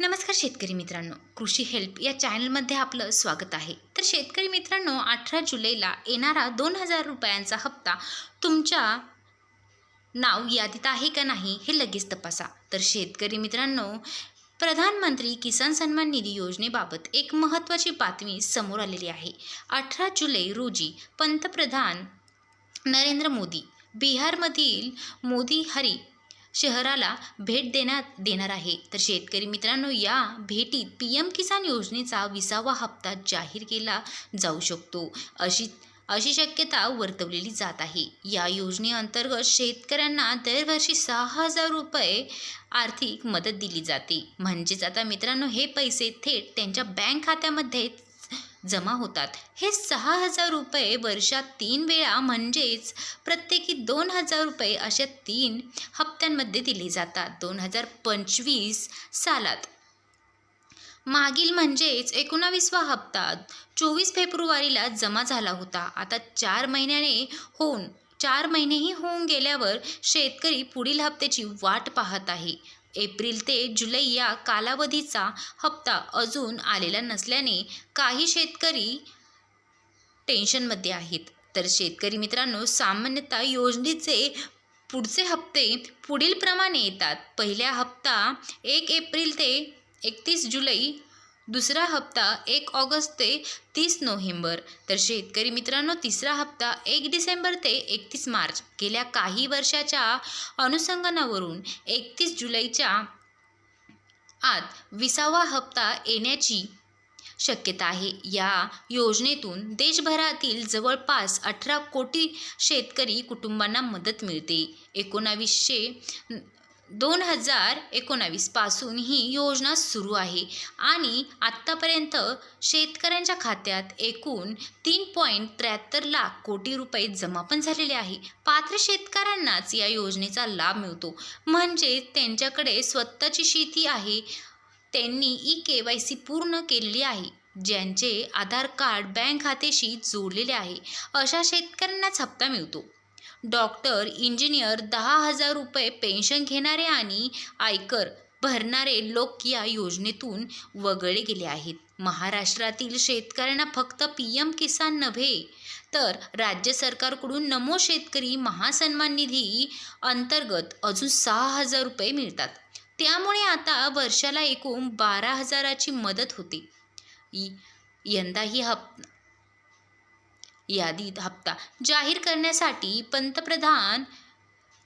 नमस्कार शेतकरी मित्रांनो. कृषी हेल्प या चॅनलमध्ये आपलं स्वागत आहे. तर शेतकरी मित्रांनो अठरा जुलैला येणारा दोन हजार रुपयांचा हप्ता तुमच्या नाव यादीत आहे का नाही हे लगेच तपासा. तर शेतकरी मित्रांनो प्रधानमंत्री किसान सन्मान निधी योजनेबाबत एक महत्त्वाची बातमी समोर आलेली आहे. अठरा जुलै रोजी पंतप्रधान नरेंद्र मोदी बिहारमधील मोदी हरी शहराला भेट देण्यात देणार आहे. तर शेतकरी मित्रांनो या भेटीत पी एम किसान योजनेचा विसावा हप्ता जाहीर केला जाऊ शकतो. अशी अशी शक्यता वर्तवलेली जात आहे. या योजनेअंतर्गत शेतकऱ्यांना दरवर्षी सहा हजार रुपये आर्थिक मदत दिली जाते. म्हणजेच आता मित्रांनो हे पैसे थेट त्यांच्या बँक खात्यामध्ये जमा होतात. हे सहा हजार रुपये वर्षात तीन वेळा म्हणजेच प्रत्येकी दोन हजार रुपये अशा तीन हप्त्यांमध्ये दिले जातात. दोन हजार पंचवीस सालात. मागील म्हणजेच एकोणावीसवा हप्ता चोवीस फेब्रुवारीला जमा झाला होता. आता चार महिन्याने होऊन चार महिनेही होऊन गेल्यावर शेतकरी पुढील हप्त्याची वाट पाहत आहे. एप्रिल ते जुलै या कालावधीचा हप्ता अजून आलेला नसल्याने काही शेतकरी टेन्शनमध्ये आहेत. तर शेतकरी मित्रांनो सामान्यतः योजनेचे पुढचे हप्ते पुढीलप्रमाणे येतात. पहिल्या हप्ता एक एप्रिल ते एकतीस जुलै दुसरा हप्ता एक ऑगस्ट ते तीस नोव्हेंबर. तर शेतकरी मित्रांनो तिसरा हप्ता एक डिसेंबर ते एकतीस मार्च. गेल्या काही वर्षाच्या अनुषंगानावरून एकतीस जुलैच्या आत विसावा हप्ता येण्याची शक्यता आहे. या योजनेतून देशभरातील जवळपास अठरा कोटी शेतकरी कुटुंबांना मदत मिळते. एकोणावीसशे दोन हजार एकोणावीसपासून ही योजना सुरू आहे. आणि आत्तापर्यंत शेतकऱ्यांच्या खात्यात एकूण तीन पॉईंट त्र्याहत्तर लाख कोटी रुपये जमा पण झालेले आहे. पात्र शेतकऱ्यांनाच या योजनेचा लाभ मिळतो. म्हणजे त्यांच्याकडे स्वतःची शेती आहे. त्यांनी ई के वाय सी पूर्ण केलेली आहे ज्यांचे आधार कार्ड बँक खात्याशी जोडलेले आहे. अशा शेतकऱ्यांनाच हप्ता मिळतो. डॉक्टर इंजिनियर दहा हजार रुपये पेन्शन घेणारे आणि आयकर भरणारे लोक या योजनेतून वगळले गेले आहेत. महाराष्ट्रातील शेतकऱ्यांना फक्त पी एम किसान नव्हे तर राज्य सरकारकडून नमो शेतकरी महासन्मान निधी अंतर्गत अजून सहा हजार रुपये मिळतात. त्यामुळे आता वर्षाला एकूण बारा हजाराची मदत होते. यंदा ही हप यादीत हप्ता जाहीर करण्यासाठी पंतप्रधान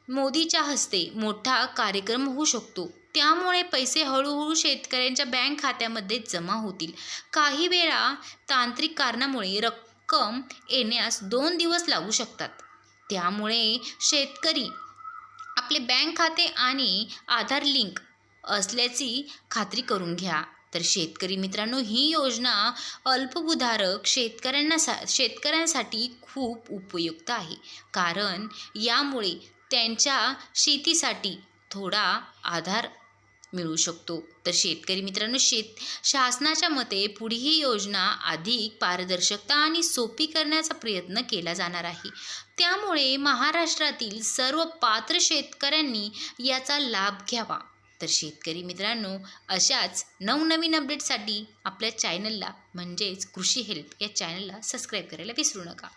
मोदीच्या हस्ते मोठा कार्यक्रम होऊ शकतो. त्यामुळे पैसे हळूहळू शेतकऱ्यांच्या बँक खात्यामध्ये जमा होतील. काही वेळा तांत्रिक कारणामुळे रक्कम येण्यास दोन दिवस लागू शकतात. त्यामुळे शेतकरी आपले बँक खाते आणि आधार लिंक असल्याची खात्री करून घ्या. तर शेतकरी मित्रांनो ही योजना अल्पभूधारक शेतकऱ्यांना सा शेतकऱ्यांसाठी खूप उपयुक्त आहे. कारण यामुळे त्यांच्या शेतीसाठी थोडा आधार मिळू शकतो. तर शेतकरी मित्रांनो शेत शासनाच्या मते पुढे ही योजना अधिक पारदर्शकता आणि सोपी करण्याचा प्रयत्न केला जाणार आहे. त्यामुळे महाराष्ट्रातील सर्व पात्र शेतकऱ्यांनी याचा लाभ घ्यावा. तर शेतकरी मित्रांनो अशाच नवनवीन अपडेटसाठी आपल्या चॅनलला म्हणजेच कृषी हेल्प या चॅनलला सबस्क्राईब करायला विसरू नका.